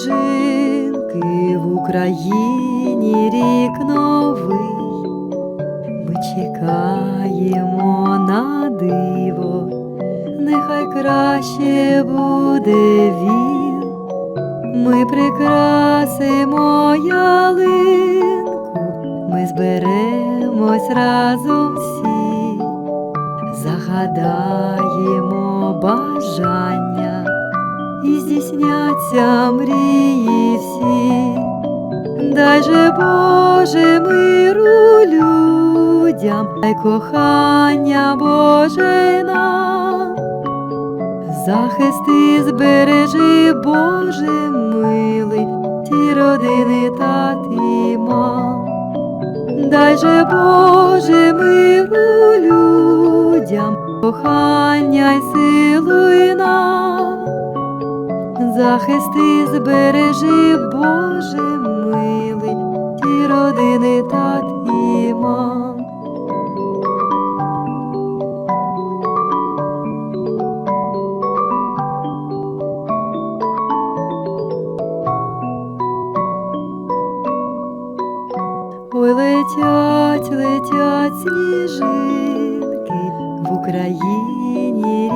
сніжинки в Україні рік новий. Ми чекаємо на диво, нехай краще буде він. Ми прикрасимо ялинку, ми зберемось разом всі, загадаємо бажання і здійсняться мрії всі. Дай же Боже миру людям, дай кохання Боже нам, захисти збережи, Боже милий, ті родини тат і мам. Дай же Боже миру людям, кохання Захисти збережи, Боже милий, ті родини тат і мам. Ой, летять, летять сніжинки в Україні